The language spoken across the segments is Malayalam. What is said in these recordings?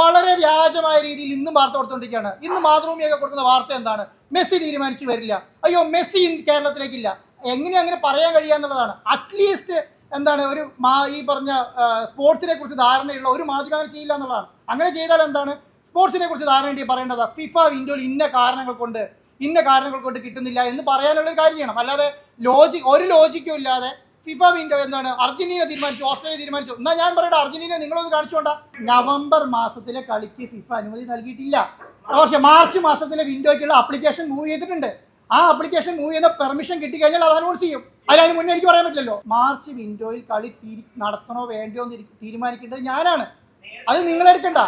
വളരെ വ്യാജമായ രീതിയിൽ ഇന്ന് വാർത്ത കൊടുത്തുകൊണ്ടിരിക്കുകയാണ് ഇന്ന് മാതൃഭൂമിയൊക്കെ കൊടുക്കുന്ന വാർത്ത എന്താണ്? മെസ്സി തീരുമാനിച്ചു വരില്ല. അയ്യോ മെസ്സി കേരളത്തിലേക്കില്ല. എങ്ങനെ അങ്ങനെ പറയാൻ കഴിയുക എന്നുള്ളതാണ്. അറ്റ്ലീസ്റ്റ് എന്താണ് ഒരു മാ ഈ പറഞ്ഞ സ്പോർട്സിനെ കുറിച്ച് ധാരണയുള്ള ഒരു മാധ്യമം ചെയ്യില്ല എന്നുള്ളതാണ്. അങ്ങനെ ചെയ്താൽ എന്താണ്? സ്പോർട്സിനെ കുറിച്ച് ധാരണ പറയേണ്ടത് ഫിഫ വിൻഡോയിൽ ഇന്ന കാരണങ്ങൾ കൊണ്ട് ഇന്ന കാരണങ്ങൾ കൊണ്ട് കിട്ടുന്നില്ല എന്ന് പറയാനുള്ള ഒരു കാര്യം ചെയ്യണം അല്ലാതെ ലോജിക് ഒരു ലോജിക്കും ഇല്ലാതെ ഫിഫ വിൻഡോ എന്താണ്? അർജന്റീന തീരുമാനിച്ചു ഓസ്ട്രേലിയ തീരുമാനിച്ചു. എന്നാ ഞാൻ പറയട്ടെ അർജന്റീന നിങ്ങളൊന്ന് കാണിച്ചോണ്ട നവംബർ മാസത്തിലെ കളിക്ക് ഫിഫ അനുമതി നൽകിയിട്ടില്ല. പക്ഷേ മാർച്ച് മാസത്തിലെ വിൻഡോയ്ക്കുള്ള ആപ്ലിക്കേഷൻ മൂവ് ചെയ്തിട്ടുണ്ട്. ആ അപ്ലിക്കേഷൻ മൂവ് ചെയ്യുന്ന പെർമിഷൻ കിട്ടിക്കഴിഞ്ഞാൽ അത് അനൗൺസ് ചെയ്യും. അതിന് മുന്നേ എനിക്ക് പറയാൻ പറ്റില്ലല്ലോ. മാർച്ച് വിൻഡോയിൽ കളി നടത്തണോ വേണ്ടയോ എന്ന് തീരുമാനിക്കേണ്ടത് ഞാനാണ്. അത് നിങ്ങൾ എടുക്കണ്ട.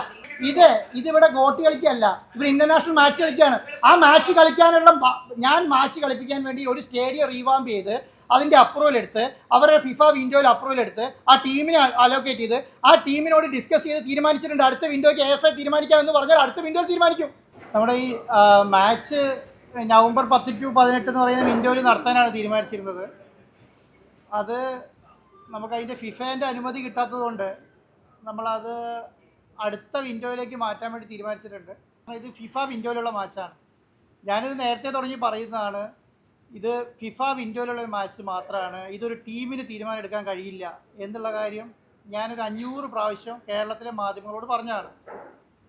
ഇത് ഇതിവിടെ ഗോട്ടി കളിക്കല്ല ഇവിടെ ഇന്റർനാഷണൽ മാച്ച് കളിക്കുകയാണ്. ആ മാച്ച് കളിക്കാനുള്ള ഞാൻ മാച്ച് കളിപ്പിക്കാൻ വേണ്ടി ഒരു സ്റ്റേഡിയം റീവാമ്പ് ചെയ്ത് അതിന്റെ അപ്രൂവൽ എടുത്ത് അവരുടെ ഫിഫ വിൻഡോയിൽ അപ്രൂവൽ എടുത്ത് ആ ടീമിനെ അലോക്കേറ്റ് ചെയ്ത് ആ ടീമിനോട് ഡിസ്കസ് ചെയ്ത് തീരുമാനിച്ചിട്ടുണ്ട്. അടുത്ത വിൻഡോയ്ക്ക് എഫ് എ തീരുമാനിക്കാമെന്ന് പറഞ്ഞാൽ അടുത്ത വിൻഡോയിൽ തീരുമാനിക്കും. നമ്മുടെ ഈ മാച്ച് നവംബർ പത്ത് ടു പതിനെട്ട് എന്ന് പറയുന്ന വിൻഡോയിൽ നടത്താനാണ് തീരുമാനിച്ചിരുന്നത്. അത് നമുക്ക് അതിന്റെ ഫിഫേന്റെ അനുമതി കിട്ടാത്തതുകൊണ്ട് നമ്മളത് അടുത്ത വിൻഡോയിലേക്ക് മാറ്റാൻ വേണ്ടി തീരുമാനിച്ചിട്ടുണ്ട്. ഇത് ഫിഫ വിൻഡോയിലുള്ള മാച്ചാണ് ഞാനിത് നേരത്തെ തുടങ്ങി പറയുന്നതാണ്. ഇത് ഫിഫ വിൻഡോയിലുള്ള ഒരു മാച്ച് മാത്രമാണ്. ഇതൊരു ടീമിന് തീരുമാനം എടുക്കാൻ കഴിയില്ല എന്നുള്ള കാര്യം ഞാനൊരു അഞ്ഞൂറ് പ്രാവശ്യം കേരളത്തിലെ മാധ്യമങ്ങളോട് പറഞ്ഞതാണ്.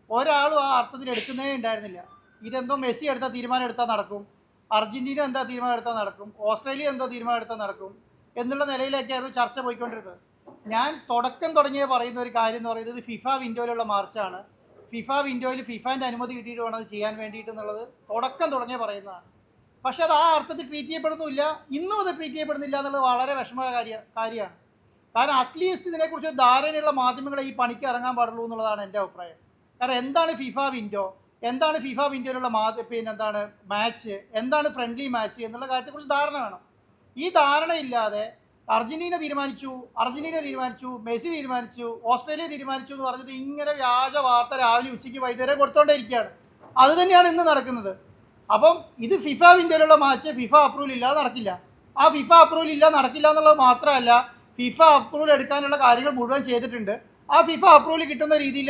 ഒരാളും ആ അർത്ഥത്തിൽ എടുക്കുന്നേ ഉണ്ടായിരുന്നില്ല. ഇതെന്തോ മെസ്സി എടുത്താൽ തീരുമാനം എടുത്താൽ നടക്കും. അർജന്റീന എന്താ തീരുമാനം എടുത്താൽ നടക്കും. ഓസ്ട്രേലിയ എന്തോ തീരുമാനം എടുത്താൽ നടക്കും എന്നുള്ള നിലയിലേക്കായിരുന്നു ചർച്ച പോയിക്കൊണ്ടിരുന്നത്. ഞാൻ തുടക്കം തുടങ്ങിയ പറയുന്ന ഒരു കാര്യം എന്ന് പറയുന്നത് ഫിഫ വിൻഡോയിലുള്ള മാർച്ചാണ്. ഫിഫ വിൻഡോയിൽ ഫിഫാന്റെ അനുമതി കിട്ടിയിട്ട് വേണം അത് ചെയ്യാൻ വേണ്ടിയിട്ട് എന്നുള്ളത് തുടക്കം തുടങ്ങിയ പറയുന്നതാണ്. പക്ഷെ അത് ആ അർത്ഥത്തിൽ ട്രീറ്റ് ചെയ്യപ്പെടുന്നില്ല ഇന്നും അത് ട്രീറ്റ് ചെയ്യപ്പെടുന്നില്ല എന്നുള്ളത് വളരെ വിഷമ കാര്യ കാര്യമാണ്. കാരണം അറ്റ്ലീസ്റ്റ് ഇതിനെക്കുറിച്ച് ധാരണയുള്ള മാധ്യമങ്ങളെ ഈ പണിക്ക് ഇറങ്ങാൻ പാടുള്ളൂ എന്നുള്ളതാണ് എന്റെ അഭിപ്രായം. കാരണം എന്താണ് ഫിഫ വിൻഡോ എന്താണ് ഫിഫ വിൻഡോയിലുള്ള മാധ്യ പിന്നെ എന്താണ് മാച്ച് എന്താണ് ഫ്രണ്ട്ലി മാച്ച് എന്നുള്ള കാര്യത്തെക്കുറിച്ച് ധാരണ വേണം. ഈ ധാരണയില്ലാതെ അർജന്റീന തീരുമാനിച്ചു അർജന്റീന തീരുമാനിച്ചു മെസ്സി തീരുമാനിച്ചു ഓസ്ട്രേലിയ തീരുമാനിച്ചു എന്ന് പറഞ്ഞിട്ട് ഇങ്ങനെ വ്യാജ വാർത്ത രാവിലെ ഉച്ചയ്ക്ക് വൈകുന്നേരം കൊടുത്തോണ്ടേ ഇരിക്കുകയാണ് അത് തന്നെയാണ് ഇന്ന് നടക്കുന്നത്. അപ്പം ഇത് ഫിഫ വിൻഡോയിലുള്ള മാച്ച് ഫിഫ അപ്രൂവൽ ഇല്ലാതെ നടക്കില്ല. ആ ഫിഫ അപ്രൂവൽ ഇല്ല നടക്കില്ല എന്നുള്ളത് മാത്രമല്ല ഫിഫ അപ്രൂവൽ എടുക്കാനുള്ള കാര്യങ്ങൾ മുഴുവൻ ചെയ്തിട്ടുണ്ട്. ആ ഫിഫ അപ്രൂവൽ കിട്ടുന്ന രീതിയിൽ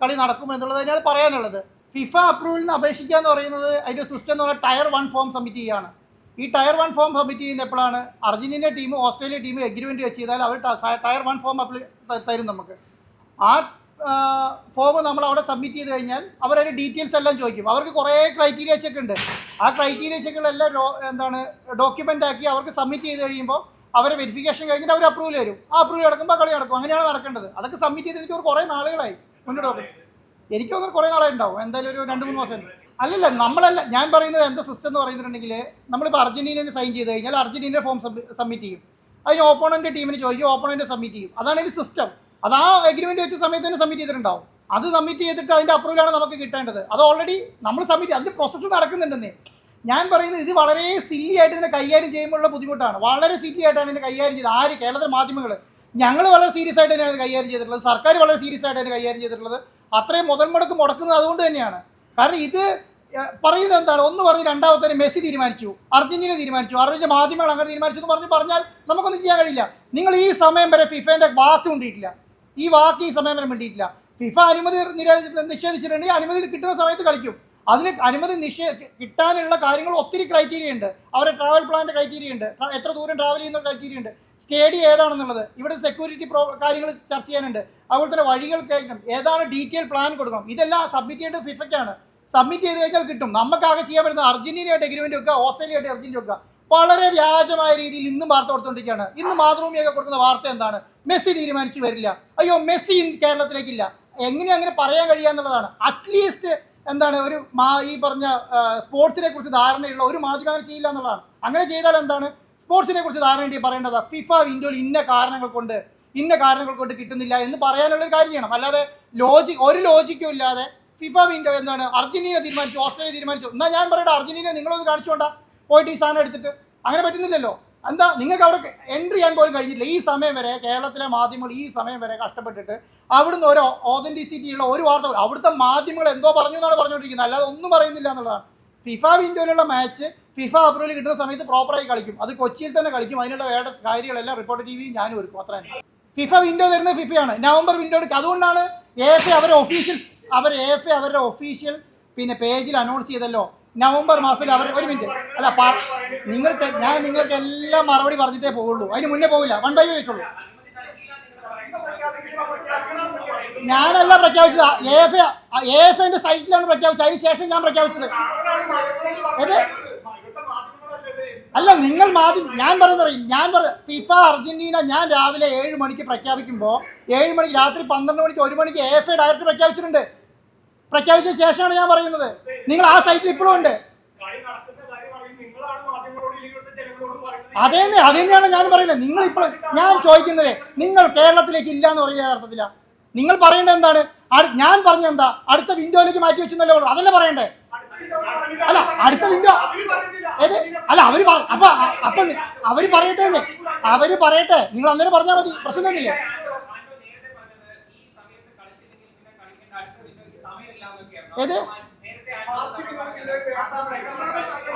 കളി നടക്കും എന്നുള്ളത് തന്നെയാണ് പറയാനുള്ളത്. ഫിഫ അപ്രൂവലിന് അപേക്ഷിക്കുക എന്ന് പറയുന്നത് അതിന്റെ സിസ്റ്റം എന്ന് പറഞ്ഞാൽ ടയർ വൺ ഫോം സബ്മിറ്റ് ചെയ്യുകയാണ്. ഈ ടയർ വൺ ഫോം സബ്മിറ്റ് ചെയ്യുന്ന എപ്പോഴാണ് Argentina team Australia team agreement വെച്ച് ചെയ്താൽ അവർ ടയർ വൺ ഫോം അപ്ലൈ തരും നമുക്ക്. ആ ഫോം നമ്മൾ അവിടെ സബ്മിറ്റ് ചെയ്ത് കഴിഞ്ഞാൽ അവരതിന്റെ ഡീറ്റെയിൽസ് എല്ലാം ചോദിക്കും. അവർക്ക് കുറേ ക്രൈറ്റീരിയ ചെക്ക് ഉണ്ട്. ആ ക്രൈറ്റീരിയ ചെക്കുകളെല്ലാം ഡോ- എന്താണ് ഡോക്യുമെന്റ് ആക്കി അവർക്ക് സബ്മിറ്റ് ചെയ്ത് കഴിയുമ്പോൾ അവരെ വെരിഫിക്കേഷൻ കഴിഞ്ഞിട്ട് അവർ അപ്രൂവൽ വരും. ആ അപ്രൂവൽ നടക്കുമ്പോൾ കളി നടക്കും. അങ്ങനെയാണ് നടക്കേണ്ടത്. അതൊക്കെ സബ്മിറ്റ് ചെയ്തിട്ട് ഒരു കുറേ നാളുകളായി. മുന്നോട്ട് പോകും എനിക്ക് തോന്നുന്നു കുറേ നാളായി ഉണ്ടാവും. എന്തായാലും ഒരു രണ്ട് മൂന്ന് മാസം. അല്ലല്ല നമ്മളല്ല ഞാൻ പറയുന്നത് എന്താ സിസ്റ്റം എന്ന് പറയുന്നുണ്ടെങ്കിൽ നമ്മളിപ്പോൾ അർജന്റീനയിൽ സൈൻ ചെയ്ത് കഴിഞ്ഞാൽ അർജന്റീന ഫോം സബ്മിറ്റ് ചെയ്യും. അതിന് ഓപ്പോണന്റ് ടീമിന് ചോദിക്കും ഓപ്പോണന്റ് സബ്മിറ്റ് ചെയ്യും. അതാണ് അതിന്റെ സിസ്റ്റം അത് ആ എഗ്രിമെന്റ് വെച്ച സമയത്ത് തന്നെ സബ്മിറ്റ് ചെയ്തിട്ടുണ്ടാവും. അത് സബ്മിറ്റ് ചെയ്തിട്ട് അതിന്റെ അപ്രൂവലാണ് നമുക്ക് കിട്ടേണ്ടത്. അത് ഓൾറെഡി നമ്മൾ സബ്മിറ്റ് അതിന്റെ പ്രോസസ്സ് നടക്കുന്നുണ്ടെന്നേ. ഞാൻ പറയുന്നത് ഇത് വളരെ സില്ലി ആയിട്ട് ഇതിനെ കൈകാര്യം ചെയ്യുമ്പോഴുള്ള ബുദ്ധിമുട്ടാണ്. വളരെ സില്ലി ആയിട്ടാണ് ഇതിനെ കൈകാര്യം ചെയ്തത്. ആര്? കേരളത്തിലെ മാധ്യമങ്ങൾ ഞങ്ങൾ വളരെ സീരിയസ് ആയിട്ട് തന്നെയാണ് കൈകാര്യം ചെയ്തിട്ടുള്ളത്. സർക്കാർ വളരെ സീരിയസ് ആയിട്ട് തന്നെ കൈകാര്യം ചെയ്തിട്ടുള്ളത്. അത്രയും മുതൽ മുടക്ക് മുടക്കുന്നത് അതുകൊണ്ട് തന്നെയാണ്. കാരണം ഇത് പറയുന്നത് എന്താണ്? ഒന്ന് പറഞ്ഞ് രണ്ടാമത്തെ മെസ്സി തീരുമാനിച്ചു. അർജന്റീന തീരുമാനിച്ചു. അർജന്റീന മാധ്യമങ്ങൾ അങ്ങനെ തീരുമാനിച്ചു എന്ന് പറഞ്ഞ് പറഞ്ഞാൽ നമുക്കൊന്നും ചെയ്യാൻ കഴിയില്ല. നിങ്ങൾ ഈ സമയം വരെ ഫിഫേന്റെ വാക്ക് കൊണ്ടിട്ടില്ല ഈ വാക്ക് ഈ വരെ വേണ്ടിയിട്ടില്ല ഫിഫ അനുമതി നിഷേധിച്ചിട്ടുണ്ടെങ്കിൽ അനുമതി കിട്ടുന്ന സമയത്ത് കളിക്കും. അതിന് അനുമതി നിഷേ കിട്ടാനുള്ള കാര്യങ്ങൾ ഒത്തിരി ക്രൈറ്റീരിയ ഉണ്ട്. അവരുടെ ട്രാവൽ പ്ലാന്റെ ക്രൈറ്റീരിയ ഉണ്ട്. എത്ര ദൂരം ട്രാവൽ ചെയ്യുന്ന ക്രൈറ്റീരിയ ഉണ്ട്. സ്റ്റേഡിയം ഏതാണെന്നുള്ളത്. ഇവിടെ സെക്യൂരിറ്റി പ്രോ കാര്യങ്ങൾ ചർച്ച ചെയ്യാനുണ്ട്. അതുപോലെ തന്നെ വഴികൾ കഴിക്കണം ഏതാണ് ഡീറ്റെയിൽ പ്ലാൻ കൊടുക്കണം. ഇതെല്ലാം സബ്മിറ്റ് ചെയ്യേണ്ടത് ഫിഫയ്ക്കാണ് സബ്മിറ്റ് ചെയ്ത് കഴിഞ്ഞാൽ കിട്ടും. നമുക്കാകെ ചെയ്യാൻ പറ്റുന്ന അർജന്റീനയായിട്ട് എഗ്രിമെന്റ് വെക്കുക ഓസ്ട്രേലിയ ആയിട്ട് അർജന്റീന വെക്കുക. വളരെ വ്യാജമായ രീതിയിൽ ഇന്നും വാർത്ത കൊടുത്തുകൊണ്ടിരിക്കുകയാണ് ഇന്ന് മാതൃഭൂമിയൊക്കെ കൊടുക്കുന്ന വാർത്ത എന്താണ്? മെസ്സി തീരുമാനിച്ചു വരില്ല. അയ്യോ മെസ്സി കേരളത്തിലേക്കില്ല. എങ്ങനെ അങ്ങനെ പറയാൻ കഴിയാന്നുള്ളതാണ് അറ്റ്ലീസ്റ്റ് എന്താണ് ഒരു മാ ഈ പറഞ്ഞ സ്പോർട്സിനെ കുറിച്ച് ധാരണയുള്ള ഒരു മാധ്യമം ചെയ്യില്ല എന്നുള്ളതാണ്. അങ്ങനെ ചെയ്താൽ എന്താണ്? സ്പോർട്സിനെ കുറിച്ച് ധാരണ വേണ്ടി പറയേണ്ടത് ഫിഫ വിൻഡോയിൽ ഇന്ന കാരണങ്ങൾ കൊണ്ട് ഇന്ന കാരണങ്ങൾ കൊണ്ട് കിട്ടുന്നില്ല എന്ന് പറയാനുള്ള ഒരു കാര്യം ചെയ്യണം. അല്ലാതെ ലോജിക് ഒരു ലോജിക്കും ഇല്ലാതെ ഫിഫ വിൻഡോ എന്താണ്? അർജന്റീന തീരുമാനിച്ചു ഓസ്ട്രേലിയ തീരുമാനിച്ചു. എന്നാൽ ഞാൻ പറയട്ടെ അർജന്റീന നിങ്ങളൊന്ന് കാണിച്ചുകൊണ്ടാ പോയിട്ട് ഈ സാധനം എടുത്തിട്ട് അങ്ങനെ പറ്റുന്നില്ലല്ലോ. എന്താ നിങ്ങൾക്ക് അവിടെ എൻട്രി ചെയ്യാൻ പോലും കഴിഞ്ഞില്ല ഈ സമയം വരെ കേരളത്തിലെ മാധ്യമങ്ങൾ ഈ സമയം വരെ കഷ്ടപ്പെട്ടിട്ട് അവിടുന്ന് ഒരു ഓതന്റിസിറ്റി ഉള്ള ഒരു വാർത്ത അവിടുത്തെ മാധ്യമങ്ങൾ എന്തോ പറഞ്ഞു എന്നാണ് പറഞ്ഞുകൊണ്ടിരിക്കുന്നത്. അല്ലാതെ ഒന്നും പറയുന്നില്ല എന്നുള്ളതാണ്. ഫിഫ വിൻഡോയിലുള്ള മാച്ച് ഫിഫ അപ്രൂവൽ കിട്ടുന്ന സമയത്ത് പ്രോപ്പറായി കളിക്കും. അത് കൊച്ചിയിൽ തന്നെ കളിക്കും. അതിനുള്ള വേണ്ട കാര്യങ്ങളെല്ലാം റിപ്പോർട്ട് ടി വി ഞാനും ഒരുക്കും. അത്ര ഫിഫ വിൻഡോ തരുന്നത് ഫിഫയാണ് നവംബർ വിൻഡോ എടുക്കുക. അതുകൊണ്ടാണ് എ എഫ് എ അവരെ ഒഫീഷ്യൽ അവർ എ എഫ് എ അവരുടെ ഒഫീഷ്യൽ പിന്നെ പേജിൽ അനൗൺസ് ചെയ്തല്ലോ. നവംബർ മാസത്തിൽ അവർ ഒരു മിനിറ്റ്. അല്ല നിങ്ങൾ നിങ്ങൾക്ക് ഞാൻ നിങ്ങൾക്ക് എല്ലാം മറുപടി പറഞ്ഞിട്ടേ പോകുള്ളൂ അതിന് മുന്നേ പോകില്ല വൺ ബൈ ചോദിച്ചോളൂ. ഞാനല്ല പ്രഖ്യാപിച്ചത്. എ എഫ് എ എഫ് എന്റെ സൈറ്റിലാണ് പ്രഖ്യാപിച്ചത്. അതിന് ശേഷം ഞാൻ പ്രഖ്യാപിച്ചത്. ഏത്? അല്ല നിങ്ങൾ മാധ്യമം ഞാൻ പറയുന്നത് ഞാൻ പറഞ്ഞ ഫിഫ അർജന്റീന ഞാൻ രാവിലെ ഏഴ് മണിക്ക് പ്രഖ്യാപിക്കുമ്പോൾ ഏഴ് മണിക്ക് രാത്രി പന്ത്രണ്ട് മണിക്ക് ഒരു മണിക്ക് എ എഫ് ഡയറക്ടർ പ്രഖ്യാപിച്ചിട്ടുണ്ട്. പ്രഖ്യാപിച്ച ശേഷമാണ് ഞാൻ പറയുന്നത്. നിങ്ങൾ ആ സൈറ്റിൽ ഇപ്പോഴും ഉണ്ട്. അതേന്ന് നടക്കുന്ന കാര്യം അറിയും നിങ്ങളാണ് മാധ്യമങ്ങളോട് ഇല്ലെങ്കിൽ ഇവിടുത്തെ പറയുന്നത് അതേന്നെ അത് തന്നെയാണ് ഞാൻ പറയുന്നത്. നിങ്ങൾ ഇപ്പോൾ ഞാൻ ചോദിക്കുന്നത് നിങ്ങൾ കേരളത്തിലേക്ക് ഇല്ല എന്ന് പറയുന്ന അർത്ഥത്തില നിങ്ങൾ പറയേണ്ടത് എന്താണ്? ഞാൻ പറഞ്ഞ എന്താ? അടുത്ത വിൻഡോയിലേക്ക് മാറ്റി വെച്ചെന്നല്ലേ അതല്ലേ പറയണ്ടേ അല്ല അടുത്ത വിൻഡോ ഏത്? അല്ല അവർ അപ്പൊ അപ്പൊ അവർ പറയട്ടെ അവർ പറയട്ടെ. നിങ്ങൾ അന്നേരം പറഞ്ഞാൽ മതി. പ്രശ്നം തന്നെയില്ലേ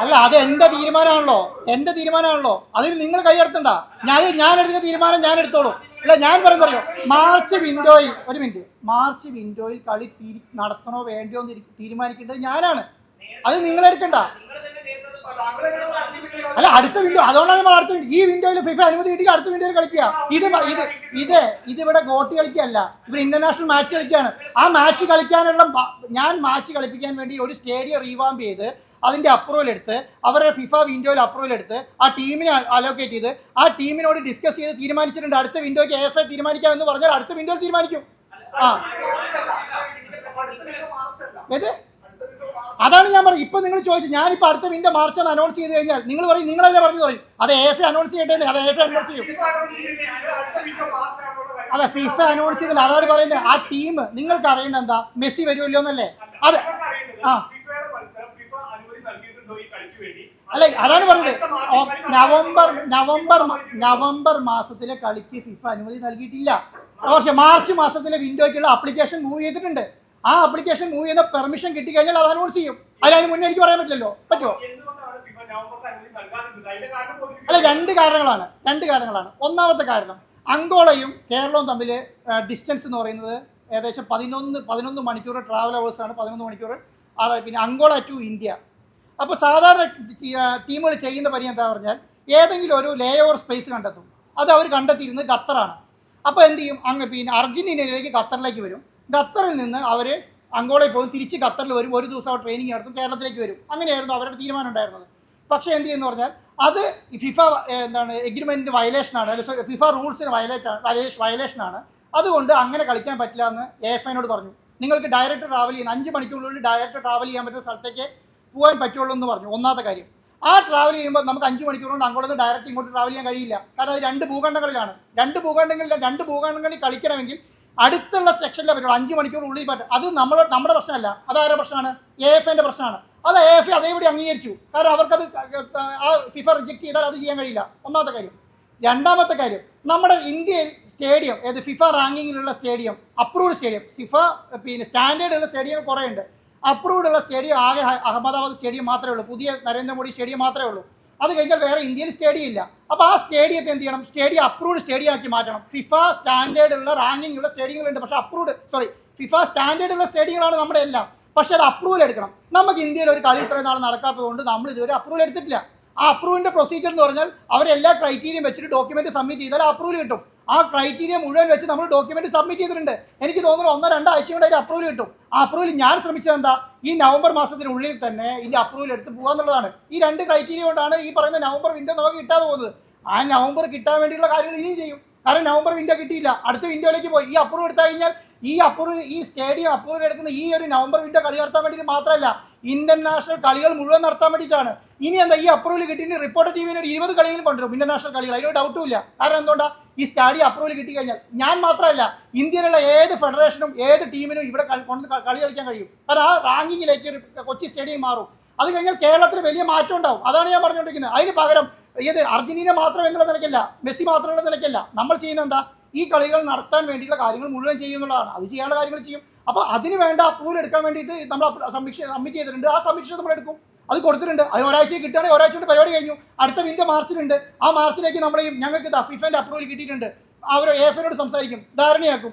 അല്ല അത് എന്റെ തീരുമാനമാണല്ലോ. എന്റെ തീരുമാനമാണല്ലോ. അതിന് നിങ്ങൾ കൈയെടുത്തണ്ട ഞാൻ ഞാൻ എടുക്കുന്ന തീരുമാനം ഞാൻ എടുത്തോളൂ. അല്ല ഞാൻ പറയുന്നറിയോ മാർച്ച് വിൻഡോയിൽ ഒരു മിനിറ്റ്. മാർച്ച് വിൻഡോയിൽ കളി നടത്തണോ വേണ്ടോ എന്ന് തീരുമാനിക്കേണ്ടത് ഞാനാണ്. അത് നിങ്ങൾ എടുക്കണ്ട. അല്ല അടുത്ത വിൻഡോ അതുകൊണ്ടാണ് നമ്മൾ അടുത്ത ഈ വിൻഡോയിൽ ഫിഫ അനുമതി കിട്ടി അടുത്ത വിൻഡോയിൽ കളിക്കുക. ഇത് ഇത് ഇത് ഇത് ഇവിടെ ഗോട്ടി കളിക്കുകയല്ല. ഇവിടെ ഇന്റർനാഷണൽ മാച്ച് കളിക്കുകയാണ്. ആ മാച്ച് കളിക്കാനുള്ള ഞാൻ മാച്ച് കളിപ്പിക്കാൻ വേണ്ടി ഒരു സ്റ്റേഡിയം റീവാമ്പ് ചെയ്ത് അതിന്റെ അപ്രൂവൽ എടുത്ത് അവരുടെ ഫിഫ വിൻഡോയിൽ അപ്രൂവൽ എടുത്ത് ആ ടീമിനെ അലോക്കേറ്റ് ചെയ്ത് ആ ടീമിനോട് ഡിസ്കസ് ചെയ്ത് തീരുമാനിച്ചിട്ടുണ്ട്. അടുത്ത വിൻഡോയ്ക്ക് എഫ് എ തീരുമാനിക്കാം എന്ന് പറഞ്ഞാൽ അടുത്ത വിൻഡോയിൽ തീരുമാനിക്കും. ആ. ഏത്? അതാണ് ഞാൻ പറഞ്ഞത്. ഇപ്പൊ നിങ്ങൾ ചോദിച്ചു ഞാനിപ്പോ അടുത്ത വിൻഡോ മാർച്ച് എന്ന് അനൗൺസ് ചെയ്ത് കഴിഞ്ഞാൽ നിങ്ങൾ പറയും നിങ്ങളല്ലേ പറഞ്ഞു പറയും. അത് എഫ് അനൗൺസ് ചെയ്യട്ടെ അത് എഫ് അനൗൺസ് ചെയ്യും. അതെ ഫിഫ അനൗൺസ് ചെയ്തില്ല. അതാണ് പറയുന്നത്. ആ ടീം നിങ്ങൾക്ക് അറിയേണ്ട എന്താ? മെസ്സി വരുമല്ലോ എന്നല്ലേ? അതെ. ആ. അല്ല അതാണ് പറഞ്ഞത്. നവംബർ നവംബർ നവംബർ മാസത്തിലെ കളിക്ക് ഫിഫ അനുമതി നൽകിയിട്ടില്ല. പക്ഷെ മാർച്ച് മാസത്തിലെ വിൻഡോയ്ക്കുള്ള ആപ്ലിക്കേഷൻ മൂവ് ചെയ്തിട്ടുണ്ട്. ആ ആപ്ലിക്കേഷൻ മൂവ് ചെയ്യുന്ന പെർമിഷൻ കിട്ടിക്കഴിഞ്ഞാൽ അത് അനൗൺസ് ചെയ്യും. അതിന് അതിന് മുന്നേ എനിക്ക് പറയാൻ പറ്റില്ലല്ലോ. പറ്റുമോ അല്ല രണ്ട് കാരണങ്ങളാണ്. രണ്ട് കാരണങ്ങളാണ്. ഒന്നാമത്തെ കാരണം അങ്കോളയും കേരളവും തമ്മിൽ ഡിസ്റ്റൻസ് എന്ന് പറയുന്നത് ഏകദേശം പതിനൊന്ന് പതിനൊന്ന് മണിക്കൂർ ട്രാവൽ അവേഴ്സാണ് പതിനൊന്ന് മണിക്കൂർ. പിന്നെ അങ്കോള ടു ഇന്ത്യ. അപ്പോൾ സാധാരണ ടീമുകൾ ചെയ്യുന്ന പരി എന്താ പറഞ്ഞാൽ ഏതെങ്കിലും ഒരു ലേ ഓവർ സ്പേസ് കണ്ടെത്തും. അത് അവർ കണ്ടെത്തിയിരുന്നത് ഖത്തറാണ്. അപ്പോൾ എന്ത് ചെയ്യും? അങ്ങ് പിന്നെ അർജന്റീനയിലേക്ക് ഖത്തറിലേക്ക് വരും. ഖത്തറിൽ നിന്ന് അവർ അങ്കോളയിൽ പോകും. തിരിച്ച് ഖത്തറിൽ വരും. ഒരു ദിവസം ട്രെയിനിങ് നടത്തും. കേരളത്തിലേക്ക് വരും. അങ്ങനെയായിരുന്നു അവരുടെ തീരുമാനം ഉണ്ടായിരുന്നത്. പക്ഷേ എന്ത് ചെയ്യുന്നു പറഞ്ഞാൽ അത് ഫിഫ എന്താണ് എഗ്രിമെന്റിന്റെ വയലേഷനാണ് അല്ലെങ്കിൽ ഫിഫ റൂൾസിന് വയലേറ്റ് വയലേഷനാണ് അതുകൊണ്ട് അങ്ങനെ കളിക്കാൻ പറ്റില്ല എന്ന് എ എഫ് ഐനോട് പറഞ്ഞു. നിങ്ങൾക്ക് ഡയറക്റ്റ് ട്രാവൽ ചെയ്യുന്ന അഞ്ച് മണിക്കൂറിനുള്ളിൽ ഡയറക്റ്റ് ട്രാവൽ ചെയ്യാൻ പറ്റുന്ന സ്ഥലത്തേക്ക് പോകാൻ പറ്റുള്ളൂ എന്ന് പറഞ്ഞു. ഒന്നാമത്തെ കാര്യം. ആ ട്രാവൽ ചെയ്യുമ്പോൾ നമുക്ക് അഞ്ച് മണിക്കൂർ കൊണ്ട് അങ്ങോട്ട് ഡയറക്റ്റ് ഇങ്ങോട്ട് ട്രാവൽ ചെയ്യാൻ കഴിയില്ല. കാരണം അത് രണ്ട് ഭൂഖണ്ഡങ്ങളിലാണ്. രണ്ട് ഭൂഖണ്ഡങ്ങളിൽ രണ്ട് ഭൂഖണ്ഡങ്ങളിൽ കളിക്കണമെങ്കിൽ അടുത്തുള്ള സെക്ഷനിലെ പറ്റുള്ളൂ അഞ്ച് മണിക്കൂർ ഉള്ളിൽ പറ്റും അത് നമ്മൾ നമ്മുടെ പ്രശ്നമല്ല. അത് ആരുടെ പ്രശ്നമാണ്? എ എഫ് എന്റെ പ്രശ്നമാണ്. അത് എ എഫ് അതേപടി അംഗീകരിച്ചു. കാരണം അവർക്കത് ആ ഫിഫ റിജക്ട് ചെയ്താൽ അത് ചെയ്യാൻ കഴിയില്ല. ഒന്നാമത്തെ കാര്യം. രണ്ടാമത്തെ കാര്യം. നമ്മുടെ ഇന്ത്യയിൽ സ്റ്റേഡിയം ഏത് ഫിഫ റാങ്കിങ്ങിലുള്ള സ്റ്റേഡിയം അപ്രൂവ്ഡ് സ്റ്റേഡിയം. ഫിഫ പിന്നെ സ്റ്റാൻഡേർഡ് ഉള്ള സ്റ്റേഡിയം കുറേ ഉണ്ട് അപ്രൂവ്ഡ് ഉള്ള സ്റ്റേഡിയം ആകെ അഹമ്മദാബാദ് സ്റ്റേഡിയം മാത്രമേ ഉള്ളൂ. പുതിയ നരേന്ദ്രമോദി സ്റ്റേഡിയം മാത്രമേ ഉള്ളൂ. അത് കഴിഞ്ഞാൽ വേറെ ഇന്ത്യയിൽ സ്റ്റേഡിയം ഇല്ല. അപ്പോൾ ആ സ്റ്റേഡിയത്തെ എന്ത് ചെയ്യണം? സ്റ്റേഡിയം അപ്രൂവ്ഡ് സ്റ്റേഡിയം ആക്കി മാറ്റണം. ഫിഫ സ്റ്റാൻഡേർഡ് ഉള്ള റാങ്കിങ് ഉള്ള സ്റ്റേഡിയങ്ങളുണ്ട്. പക്ഷേ അപ്രൂവ്ഡ് സോറി ഫിഫ സ്റ്റാൻഡേർഡ് ഉള്ള സ്റ്റേഡിയങ്ങളാണ് നമ്മുടെ എല്ലാം. പക്ഷേ അത് അപ്രൂവൽ എടുക്കണം. നമുക്ക് ഇന്ത്യയിൽ ഒരു കളി ഇത്രയും നാൾ നടക്കാത്തതുകൊണ്ട് നമ്മൾ ഇതുവരെ അപ്രൂവൽ എടുത്തിട്ടില്ല. ആ അപ്രൂവിന്റെ പ്രൊസീജിയർ എന്ന് പറഞ്ഞാൽ അവരെല്ലാ ക്രൈറ്റീരിയയും വെച്ചിട്ട് ഡോക്യുമെന്റ് സബ്മിറ്റ് ചെയ്താൽ അപ്രൂവൽ കിട്ടും. ആ ക്രൈറ്റീരിയ മുഴുവൻ വെച്ച് നമ്മൾ ഡോക്യുമെന്റ് സബ്മിറ്റ് ചെയ്തിട്ടുണ്ട്. എനിക്ക് തോന്നുന്നു ഒന്നോ രണ്ടോ ആഴ്ച കൊണ്ട് അതിന് അപ്രൂവൽ കിട്ടും. ആ അപ്രൂവൽ ഞാൻ ശ്രമിച്ചത് എന്താ? ഈ നവംബർ മാസത്തിനുള്ളിൽ തന്നെ ഇതിന്റെ അപ്രൂവൽ എടുത്ത് പോകാന്നുള്ളതാണ് ഈ രണ്ട് ക്രൈറ്റീരിയ കൊണ്ടാണ് ഈ പറയുന്ന നവംബർ വിൻഡോ നമുക്ക് കിട്ടാതെ പോകുന്നത്. ആ നവംബർ കിട്ടാൻ വേണ്ടിയുള്ള കാര്യങ്ങൾ ഇനിയും ചെയ്യും. കാരണം നവംബർ വിൻഡോ കിട്ടിയില്ല. അടുത്ത വിൻഡോയിലേക്ക് പോയി. ഈ അപ്രൂവ് എടുത്തു കഴിഞ്ഞാൽ ഈ അപ്രൂവൽ ഈ സ്റ്റേഡിയം അപ്രൂവൽ എടുക്കുന്ന ഈ ഒരു നവംബർ വിൻഡോ കളി നടത്താൻ വേണ്ടിയിട്ട് മാത്രമല്ല ഇന്റർനാഷണൽ കളികൾ മുഴുവൻ നടത്താൻ വേണ്ടിയിട്ടാണ്. ഇനി എന്താ ഈ അപ്രൂവൽ കിട്ടിയിട്ട് റിപ്പോർട്ടർ ടീമിന് ഒരു ഇരുപത് കളിയിലും കൊണ്ടുവരും ഇന്റർനാഷണൽ കളികൾ. അതിനൊരു ഡൗട്ടും ഇല്ല. കാരണം എന്തുകൊണ്ടാ? ഈ സ്റ്റേഡിയം അപ്രൂവൽ കിട്ടി കഴിഞ്ഞാൽ ഞാൻ മാത്രമല്ല ഇന്ത്യയിലുള്ള ഏത് ഫെഡറേഷനും ഏത് ടീമിനും ഇവിടെ കൊണ്ട് കളി കളിക്കാൻ കഴിയും. കാരണം ആ റാങ്കിങ്ങിലേക്ക് കൊച്ചി സ്റ്റേഡിയം മാറും. അത് കഴിഞ്ഞാൽ കേരളത്തിൽ വലിയ മാറ്റം ഉണ്ടാവും. അതാണ് ഞാൻ പറഞ്ഞുകൊണ്ടിരിക്കുന്നത്. അതിന് പകരം ഏത് അർജന്റീന മാത്രം എന്നുള്ള നിലയ്ക്കല്ല മെസ്സി മാത്രമുള്ള നിലയ്ക്കല്ല. നമ്മൾ ചെയ്യുന്നത് എന്താ? ഈ കളികൾ നടത്താൻ വേണ്ടിയിട്ടുള്ള കാര്യങ്ങൾ മുഴുവൻ ചെയ്യുന്നുള്ളതാണ് അത് ചെയ്യാനുള്ള കാര്യങ്ങൾ ചെയ്യും. അപ്പോൾ അതിന് വേണ്ട അപ്രൂവൽ എടുക്കാൻ വേണ്ടിയിട്ട് നമ്മൾ സമീക്ഷ സബ്മിറ്റ് ചെയ്തിട്ടുണ്ട്. ആ സബ്മിഷൻ നമ്മൾ എടുക്കും. അത് കൊടുത്തിട്ടുണ്ട്. അത് ഒരാഴ്ച കിട്ടുകയാണെങ്കിൽ ഒരാഴ്ച കൊണ്ട് പരിപാടി കഴിഞ്ഞു. അടുത്ത വിന്റെ മാർച്ചിലുണ്ട് ആ മാർച്ചിലേക്ക് നമ്മൾ ഞങ്ങൾക്ക് ഫിഫേന്റെ അപ്രൂവൽ കിട്ടിയിട്ടുണ്ട്. അവർ എഫിനോട് സംസാരിക്കും. ധാരണയാക്കും.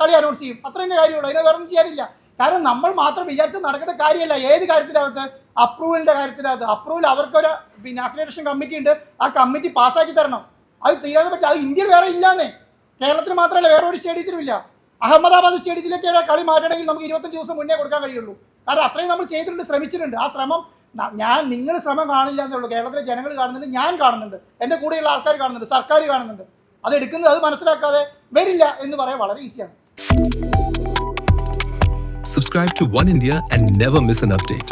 കളി അനൗൺസ് ചെയ്യും. അത്ര തന്നെ കാര്യമുള്ളൂ. അതിനെ വേറെ ഒന്നും ചെയ്യാനില്ല. കാരണം നമ്മൾ മാത്രം വിചാരിച്ച് നടക്കുന്ന കാര്യമല്ല. ഏത് കാര്യത്തിനകത്ത്? അപ്രൂവലിന്റെ കാര്യത്തിനകത്ത്. അപ്രൂവൽ അവർക്കൊരു പിന്നെ അക്രഡിറ്റേഷൻ കമ്മിറ്റി ഉണ്ട്. ആ കമ്മിറ്റി പാസ്സാക്കി തരണം. അത് തീരാതെ പറ്റും അത് ഇന്ത്യയിൽ വേറെ ഇല്ലാന്നേ. കേരളത്തിൽ മാത്രമല്ല വേറെ ഒരു സ്റ്റേഡിയത്തിലും ഇല്ല അഹമ്മദാബാദ് സ്റ്റേഡിയത്തിലേക്ക് കളി മാറ്റണമെങ്കിൽ നമുക്ക് ഇരുപത്തഞ്ച് ദിവസം മുന്നേ കൊടുക്കാൻ കഴിയുള്ളൂ. കാരണം അത്രയും നമ്മൾ ചെയ്തിട്ടുണ്ട് ശ്രമിച്ചിട്ടുണ്ട്. ആ ശ്രമം ഞാൻ നിങ്ങൾ ശ്രമം കാണില്ല എന്നേ ഉള്ളൂ. കേരളത്തിലെ ജനങ്ങൾ കാണുന്നുണ്ട് ഞാൻ കാണുന്നുണ്ട്. എന്റെ കൂടെയുള്ള ആൾക്കാർ കാണുന്നുണ്ട് സർക്കാർ കാണുന്നുണ്ട്. അത് എടുക്കുന്നത് അത് മനസ്സിലാക്കാതെ വരില്ല എന്ന് പറയാൻ വളരെ ഈസിയാണ്. Subscribe to One India and never miss an update.